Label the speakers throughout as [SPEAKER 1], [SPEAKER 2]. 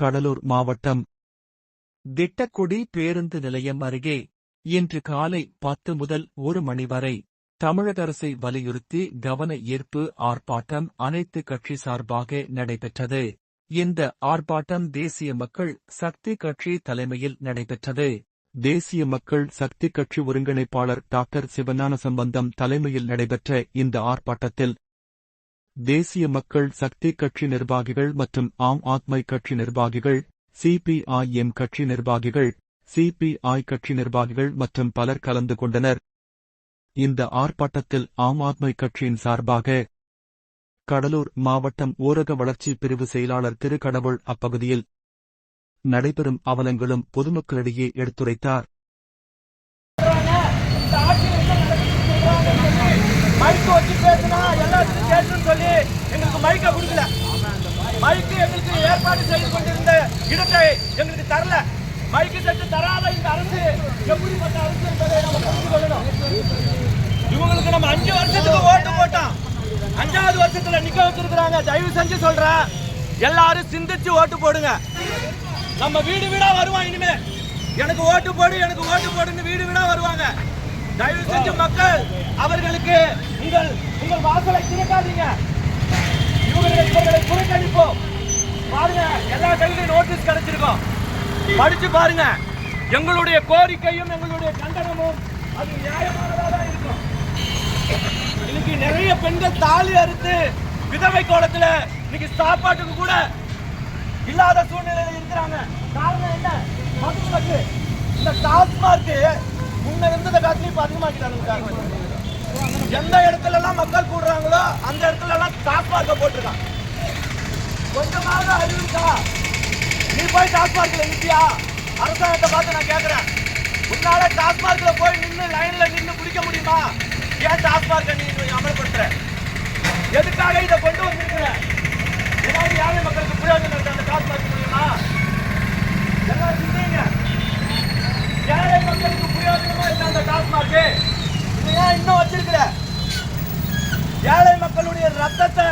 [SPEAKER 1] கடலூர் மாவட்டம் திட்டக்குடி பேருந்து நிலையம் அருகே இன்று காலை பத்து முதல் ஒரு மணி வரை தமிழக அரசை வலியுறுத்தி கவன ஈர்ப்பு ஆர்ப்பாட்டம் அனைத்து கட்சி சார்பாக நடைபெற்றது. இந்த ஆர்ப்பாட்டம் தேசிய மக்கள் சக்தி கட்சி தலைமையில் நடைபெற்றது. தேசிய மக்கள் சக்தி கட்சி ஒருங்கிணைப்பாளர் டாக்டர் சிவஞான சம்பந்தம் தலைமையில் நடைபெற்ற இந்த ஆர்ப்பாட்டத்தில் தேசிய மக்கள் சக்தி கட்சி நிர்வாகிகள் மற்றும் ஆம் ஆத்மை கட்சி நிர்வாகிகள் சிபிஐஎம் கட்சி நிர்வாகிகள் சிபிஐ கட்சி நிர்வாகிகள் மற்றும் பலர் கலந்து கொண்டனர். இந்த ஆர்ப்பாட்டத்தில் ஆம் ஆத்மை கட்சியின் சார்பாக கடலூர் மாவட்டம் ஊரக வளர்ச்சி பிரிவு செயலாளர் திருக்கடவுள் அப்பகுதியில் நடைபெறும் அவலங்களும் பொதுமக்களிடையே எடுத்துரைத்தார்
[SPEAKER 2] மைக்கு வச்சு பேசினா எல்லாத்துக்கும் கேட்டுன்னு சொல்லி எங்களுக்கு மைக்க கொடுக்கல மைக்கு எங்களுக்கு ஏற்பாடு செய்து கொண்டிருந்த இடத்தை எங்களுக்கு தரல. மைக்கு செட்டு தராத இந்த அரசு எப்படிப்பட்ட அரசு என்பதை நம்ம புரிந்து கொள்ளணும். இவங்களுக்கு நம்ம அஞ்சு வருஷத்துக்கு ஓட்டு போட்டோம். அஞ்சாவது வருஷத்துல நிக்க வச்சிருக்கிறாங்க. தயவு செஞ்சு சொல்றேன் எல்லாரும் சிந்திச்சு ஓட்டு போடுங்க. நம்ம வீடு வீடா வருவோம் இனிமே. எனக்கு ஓட்டு போடு எனக்கு ஓட்டு போடுன்னு வீடு வீடா வருவாங்க. தயவு செஞ்சு மக்கள் அவர்களுக்கு உங்கள் உங்கள் வாசலை திறக்காதீங்க. இவர்களை இவர்களை புறக்கணிப்போம். படிச்சு பாருங்க. எங்களுடைய கோரிக்கையும் எங்களுடைய கண்டனமும் அது நியாயமானதாக தான் இருக்கும். இன்னைக்கு நிறைய பெண்கள் தாலி அறுத்து விதவை கோலத்துல இன்னைக்கு சாப்பாட்டுக்கு கூட இல்லாத சூழ்நிலையில இருக்கிறாங்க. காரணம் என்ன? மக்களுக்கு இந்த டாஸ்மார்க் முன்ன இருந்தத காட்டிலும் இப்ப அதிகமாக்கிட்டாங்க எந்த இடத்துல எல்லாம் மக்கள் கூடுறாங்களோ அந்த இடத்துல எல்லாம் டாஸ்மார்க்க போட்டிருக்கான் கொஞ்சமாக அறிவிக்கா நீ போய் டாஸ்மார்க்ல நிற்பியா அரசாங்கத்தை பார்த்து நான் கேட்கிறேன் உன்னால டாஸ்மார்க்ல போய் நின்று லைன்ல நின்று குடிக்க முடியுமா? ஏன் டாஸ்மார்க்கை நீ அமல்படுத்துற? எதுக்காக இதை கொண்டு வந்திருக்கிற? ஏதாவது ஏழை மக்களுக்கு பிரயோஜனம் இருக்கு அந்த டாஸ்மார்க் மூலியமா? எல்லாம் சிந்திங்க ஏழை மக்களுக்கு பிரயோஜனமா இருக்கு அந்த டாஸ்மார்க்? இதை ஏன் இன்னும் வச்சிருக்கிற? ஏழை மக்களுடைய ரத்தத்தை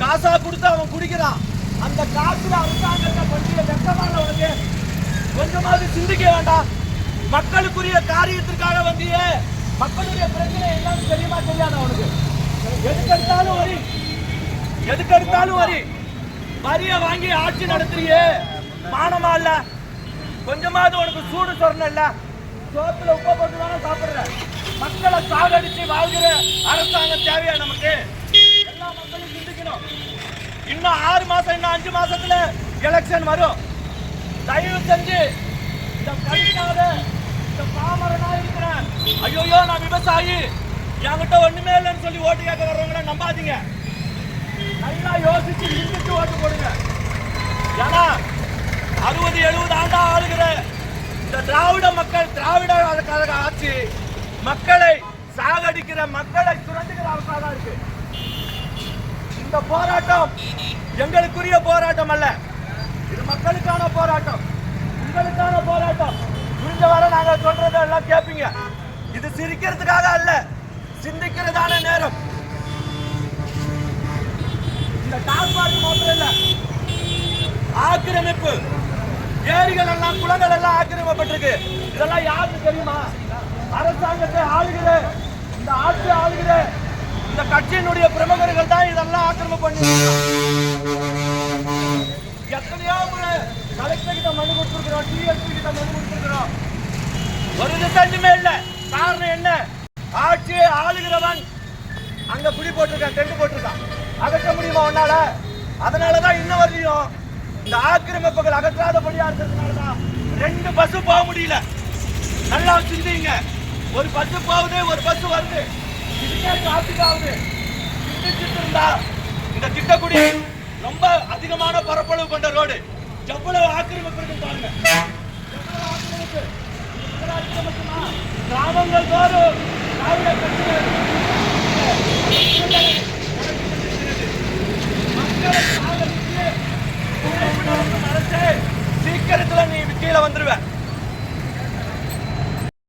[SPEAKER 2] காசா கொடுத்து அவன் குடிக்கிறான். அந்த காசுல அரசாங்கத்தை பற்றிய வெக்கமான உனக்கு கொஞ்சமாவது சிந்திக்க வேண்டாம். மக்களுக்குரிய காரியத்திற்காக வந்தியே. மக்களுடைய பிரச்சனை என்னன்னு தெரியுமா தெரியாத உனக்கு? எதுக்கெடுத்தாலும் வரி. எதுக்கெடுத்தாலும் வரி. வரிய வாங்கி ஆட்சி நடத்துறியே. மானமா இல்ல? கொஞ்சமாவது உனக்கு சூடு சொரணம் இல்ல? சோத்துல உப்பை போட்டு தானே சாப்பிடுற மக்களை சாகடிச்சு வாழ்கிற அரசாங்கம் தேவையா நமக்கு? இன்னும் ஆறு மாசம் இன்னும் அஞ்சு மாசத்துல எலெக்ஷன் வரும். தயவு செஞ்சு இந்த படிக்காத இந்த பாமரனா இருக்கிறேன் ஐயோ நான் விவசாயி. என்கிட்ட ஒண்ணுமே இல்லைன்னு சொல்லி ஓட்டு கேட்க வர்றவங்கள நம்பாதீங்க. நல்லா யோசிச்சு இருந்துட்டு ஓட்டு போடுங்க. ஏன்னா அறுபது எழுபது ஆண்டா ஆளுகிற இந்த திராவிட மக்கள் திராவிட கழக ஆட்சி மக்களை சாகடிக்கிற மக்களை சுரண்டுகிற அரசாக இருக்கு. இந்த போராட்டம் எங்களுக்குரிய போராட்டம் அல்ல. இது மக்களுக்கான போராட்டம். உங்களுக்கான போராட்டம். முடிஞ்ச வர நாங்கள் சொல்றதை எல்லாம் கேட்பீங்க இது சிரிக்கிறதுக்காக அல்ல சிந்திக்கிறதான நேரம். இந்த டாஸ்மாக் மாத்திரம் இல்ல ஆக்கிரமிப்பு. ஏரிகள் எல்லாம் குளங்கள் எல்லாம் ஆக்கிரமிப்பட்டிருக்கு இதெல்லாம் யாருக்கு தெரியுமா? அரசாங்கத்தை ஆளுகிற இந்த ஆட்சி ஆளுகிற இந்த கட்சியினுடைய பிரமுகர் தான் பண்ணி எத்தனையோ முறை கலெக்டர் கிட்ட மனு கொடுத்துருக்கிறோம் டிஎஸ்பி கிட்ட மனு கொடுத்துருக்குறோம் ஒரு ரிசல்ட்டுமே இல்லை காரணம் என்ன ஆட்சியை ஆளுகிறவன் அங்க குடி போட்டிருக்கான் டென்ட் போட்டிருக்கான் அகற்ற முடியுமா உன்னால அதனாலதான் இன்ன வரையும் இந்த ஆக்கிரமிப்புகள் அகற்றாதபடியா இருக்கிறதுனாலதான் ரெண்டு பஸ் போக முடியல நல்லா சிந்திங்க ஒரு பஸ் போகுது ஒரு பஸ் வருது. இதுக்கே டிராபிக் ஆகுது சிந்திச்சுட்டு இருந்தா இந்த திட்டக்குடி ரொம்ப அதிகமான பரப்பளவு கொண்ட ரோடு. எவ்வளவு ஆக்கிரமிப்பு? இருக்கு பாருங்க கிராமங்கள் தோறும் திராவிட கட்சிகள்